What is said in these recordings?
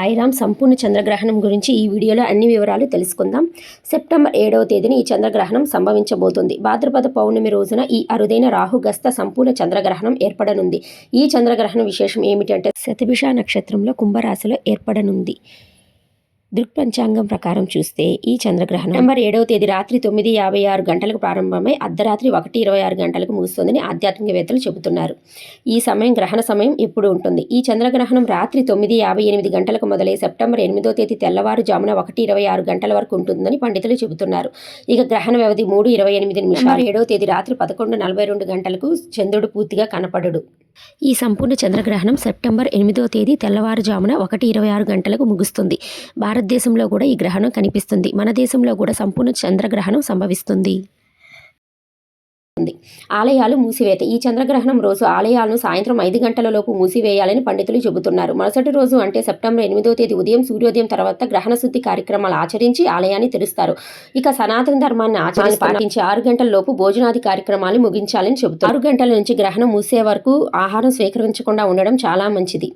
సాయిరామ్ సంపూర్ణ చంద్రగ్రహణం గురించి ఈ వీడియోలో అన్ని వివరాలు తెలుసుకుందాం. సెప్టెంబర్ ఏడవ తేదీన ఈ చంద్రగ్రహణం సంభవించబోతుంది. భాద్రపద పౌర్ణమి రోజున ఈ అరుదైన రాహుగస్త సంపూర్ణ చంద్రగ్రహణం ఏర్పడనుంది. ఈ చంద్రగ్రహణం విశేషం ఏమిటంటే శతభిష నక్షత్రంలో కుంభరాశిలో ఏర్పడనుంది. దృక్పంచాంగం ప్రకారం చూస్తే ఈ చంద్రగ్రహణం నెంబర్ ఏడవ తేదీ రాత్రి తొమ్మిది యాభై ఆరు గంటలకు ప్రారంభమై అర్ధరాత్రి ఒకటి ఇరవై ఆరు గంటలకు ముగుస్తుందని ఆధ్యాత్మికవేత్తలు చెబుతున్నారు. ఈ సమయం గ్రహణ సమయం ఎప్పుడు ఉంటుంది. ఈ చంద్రగ్రహణం రాత్రి తొమ్మిది యాభై ఎనిమిది గంటలకు మొదలై సెప్టెంబర్ ఎనిమిదో తేదీ తెల్లవారుజామున ఒకటి ఇరవై ఆరు గంటల వరకు ఉంటుందని పండితులు చెబుతున్నారు. ఇక గ్రహణ వ్యవధి మూడు ఇరవై ఎనిమిది నిమిషాలు. ఏడవ తేదీ రాత్రి పదకొండు నలభై రెండు గంటలకు చంద్రుడు పూర్తిగా కనపడడు. ఈ సంపూర్ణ చంద్రగ్రహణం సెప్టెంబర్ ఎనిమిదో తేదీ తెల్లవారుజామున ఒకటి ఇరవై ఆరు గంటలకు ముగుస్తుంది. భారతదేశంలో కూడా ఈ గ్రహణం కనిపిస్తుంది. మన దేశంలో కూడా సంపూర్ణ చంద్రగ్రహణం సంభవిస్తుంది. ఉంది. ఆలయాలు మూసివేత. ఈ చంద్రగ్రహణం రోజు ఆలయాలను సాయంత్రం ఐదు గంటల లోపు మూసివేయాలని పండితులు చెబుతున్నారు. మరుసటి రోజు అంటే సెప్టెంబర్ ఎనిమిదో తేదీ ఉదయం సూర్యోదయం తర్వాత గ్రహణ శుద్ధి కార్యక్రమాలు ఆచరించి ఆలయాన్ని తెరుస్తారు. ఇక సనాతన ధర్మాన్ని ఆచరించి పాటించి ఆరు గంటల లోపు భోజనాది కార్యక్రమాలు ముగించాలని చెబుతారు ఆరు గంటల నుంచి గ్రహణం మూసే వరకు ఆహారం స్వీకరించకుండా ఉండడం చాలా మంచిది.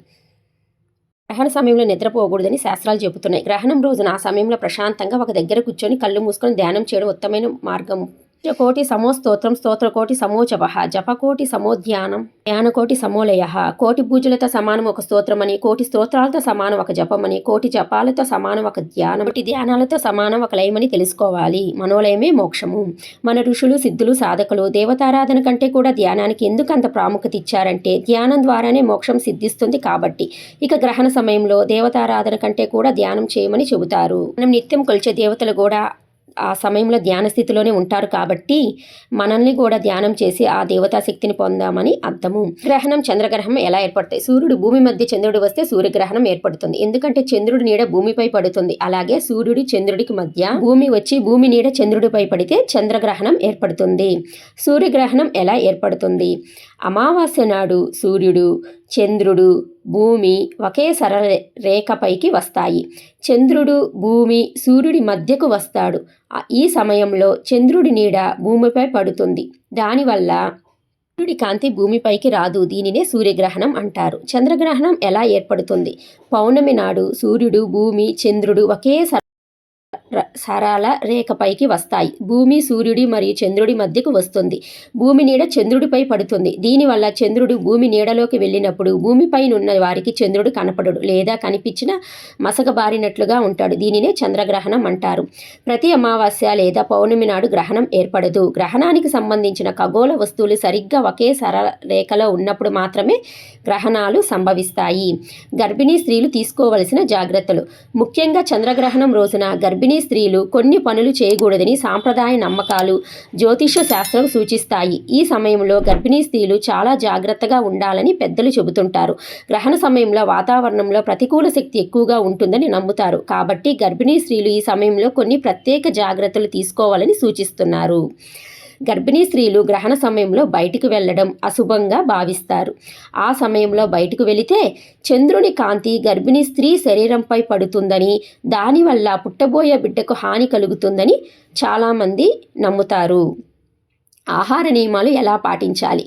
గ్రహణ సమయంలో నిద్రపోకూడదని శాస్త్రాలు చెబుతున్నాయి. గ్రహణం రోజున ఆ సమయంలో ప్రశాంతంగా ఒక దగ్గర కూర్చొని కళ్ళు మూసుకొని ధ్యానం చేయడం ఉత్తమైన మార్గం. కోటి సమో స్తోత్రం స్తోత్ర కోటి సమోచవ జపకోటి సమోధ్యానం ధ్యానకోటి సమోలయ కోటి పూజలతో సమానం ఒక స్తోత్రమని కోటి స్తోత్రాలతో సమానం ఒక జపమని కోటి జపాలతో సమానం ఒక ధ్యానం కోటి ధ్యానాలతో సమానం ఒక లయమని తెలుసుకోవాలి. మనోలయమే మోక్షము. మన ఋషులు సిద్ధులు సాధకులు దేవతారాధన కంటే కూడా ధ్యానానికి ఎందుకు అంత ప్రాముఖ్యత ఇచ్చారంటే ధ్యానం ద్వారానే మోక్షం సిద్ధిస్తుంది కాబట్టి. ఇక గ్రహణ సమయంలో దేవతారాధన కంటే కూడా ధ్యానం చేయమని చెబుతారు. మనం నిత్యం కొలిచే దేవతలు కూడా ఆ సమయంలో ధ్యాన స్థితిలోనే ఉంటారు కాబట్టి మనల్ని కూడా ధ్యానం చేసి ఆ దేవతా శక్తిని పొందామని అర్థము. గ్రహణం చంద్రగ్రహణం ఎలా ఏర్పడతాయి? సూర్యుడు భూమి మధ్య చంద్రుడు వస్తే సూర్యగ్రహణం ఏర్పడుతుంది. ఎందుకంటే చంద్రుడి నీడ భూమిపై పడుతుంది. అలాగే సూర్యుడి చంద్రుడికి మధ్య భూమి వచ్చి భూమి నీడ చంద్రుడిపై పడితే చంద్రగ్రహణం ఏర్పడుతుంది. సూర్యగ్రహణం ఎలా ఏర్పడుతుంది? అమావాస్య నాడు సూర్యుడు చంద్రుడు భూమి ఒకే సరళ రేఖపైకి వస్తాయి. చంద్రుడు భూమి సూర్యుడి మధ్యకు వస్తాడు. ఈ సమయంలో చంద్రుడి నీడ భూమిపై పడుతుంది. దానివల్ల సూర్యుడి కాంతి భూమిపైకి రాదు. దీనినే సూర్యగ్రహణం అంటారు. చంద్రగ్రహణం ఎలా ఏర్పడుతుంది? పౌర్ణమి నాడు సూర్యుడు భూమి చంద్రుడు ఒకే సరళ రేఖపైకి వస్తాయి. భూమి సూర్యుడి మరియు చంద్రుడి మధ్యకు వస్తుంది. భూమి నీడ చంద్రుడిపై పడుతుంది. దీనివల్ల చంద్రుడు భూమి నీడలోకి వెళ్ళినప్పుడు భూమిపైనున్న వారికి చంద్రుడు కనపడడు లేదా కనిపించిన మసకబారినట్లుగా ఉంటాడు. దీనినే చంద్రగ్రహణం అంటారు. ప్రతి అమావాస్య లేదా పౌర్ణమి నాడు గ్రహణం ఏర్పడదు. గ్రహణానికి సంబంధించిన ఖగోళ వస్తువులు సరిగ్గా ఒకే సరళ రేఖలో ఉన్నప్పుడు మాత్రమే గ్రహణాలు సంభవిస్తాయి. గర్భిణీ స్త్రీలు తీసుకోవలసిన జాగ్రత్తలు. ముఖ్యంగా చంద్రగ్రహణం రోజున గర్భిణీ స్త్రీలు కొన్ని పనులు చేయకూడదని సాంప్రదాయ నమ్మకాలు జ్యోతిష శాస్త్రం సూచిస్తాయి. ఈ సమయంలో గర్భిణీ స్త్రీలు చాలా జాగ్రత్తగా ఉండాలని పెద్దలు చెబుతుంటారు. గ్రహణ సమయంలో వాతావరణంలో ప్రతికూల శక్తి ఎక్కువగా ఉంటుందని నమ్ముతారు. కాబట్టి గర్భిణీ స్త్రీలు ఈ సమయంలో కొన్ని ప్రత్యేక జాగ్రత్తలు తీసుకోవాలని సూచిస్తున్నారు. గర్భిణీ స్త్రీలు గ్రహణ సమయంలో బయటికి వెళ్ళడం అశుభంగా భావిస్తారు. ఆ సమయంలో బయటకు వెళితే చంద్రుని కాంతి గర్భిణీ స్త్రీ శరీరంపై పడుతుందని దానివల్ల పుట్టబోయే బిడ్డకు హాని కలుగుతుందని చాలామంది నమ్ముతారు. ఆహార నియమాలు ఎలా పాటించాలి?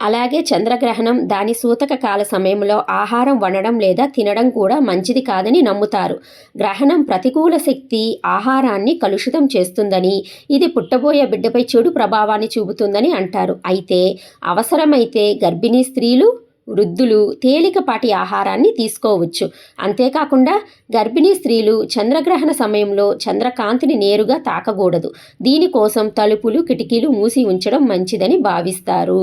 అలాగే చంద్రగ్రహణం దాని సూతక కాల సమయంలో ఆహారం వండడం లేదా తినడం కూడా మంచిది కాదని నమ్ముతారు. గ్రహణం ప్రతికూల శక్తి ఆహారాన్ని కలుషితం చేస్తుందని ఇది పుట్టబోయే బిడ్డపై చెడు ప్రభావాన్ని చూపుతుందని అంటారు. అయితే అవసరమైతే గర్భిణీ స్త్రీలు వృద్ధులు తేలికపాటి ఆహారాన్ని తీసుకోవచ్చు. అంతేకాకుండా గర్భిణీ స్త్రీలు చంద్రగ్రహణ సమయంలో చంద్రకాంతిని నేరుగా తాకకూడదు. దీనికోసం తలుపులు కిటికీలు మూసి ఉంచడం మంచిదని భావిస్తారు.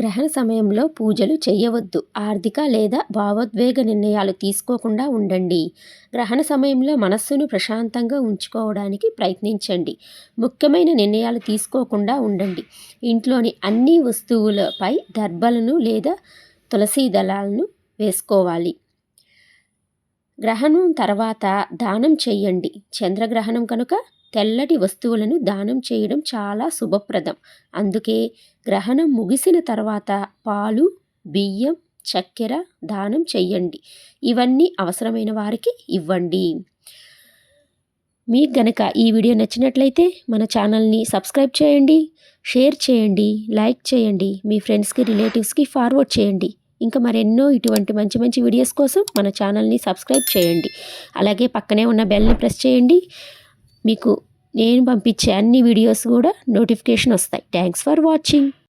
గ్రహణ సమయంలో పూజలు చేయవద్దు. ఆర్థిక లేదా భావోద్వేగ నిర్ణయాలు తీసుకోకుండా ఉండండి. గ్రహణ సమయంలో మనస్సును ప్రశాంతంగా ఉంచుకోవడానికి ప్రయత్నించండి. ముఖ్యమైన నిర్ణయాలు తీసుకోకుండా ఉండండి. ఇంట్లోని అన్ని వస్తువులపై దర్బలను లేదా తులసి దళాలను వేసుకోవాలి. గ్రహణం తర్వాత దానం చెయ్యండి. చంద్రగ్రహణం కనుక తెల్లటి వస్తువులను దానం చేయడం చాలా శుభప్రదం. అందుకే గ్రహణం ముగిసిన తర్వాత పాలు బియ్యం చక్కెర దానం చెయ్యండి. ఇవన్నీ అవసరమైన వారికి ఇవ్వండి. మీకు గనక ఈ వీడియో నచ్చినట్లయితే మన ఛానల్ని సబ్స్క్రైబ్ చేయండి షేర్ చేయండి లైక్ చేయండి మీ ఫ్రెండ్స్కి రిలేటివ్స్కి ఫార్వర్డ్ చేయండి. ఇంకా మరెన్నో ఇటువంటి మంచి మంచి వీడియోస్ కోసం మన ఛానల్ని సబ్స్క్రైబ్ చేయండి. అలాగే పక్కనే ఉన్న బెల్ని ప్రెస్ చేయండి. మీకు నేను పంపించే అన్ని వీడియోస్ కూడా నోటిఫికేషన్ వస్తాయి. Thanks for watching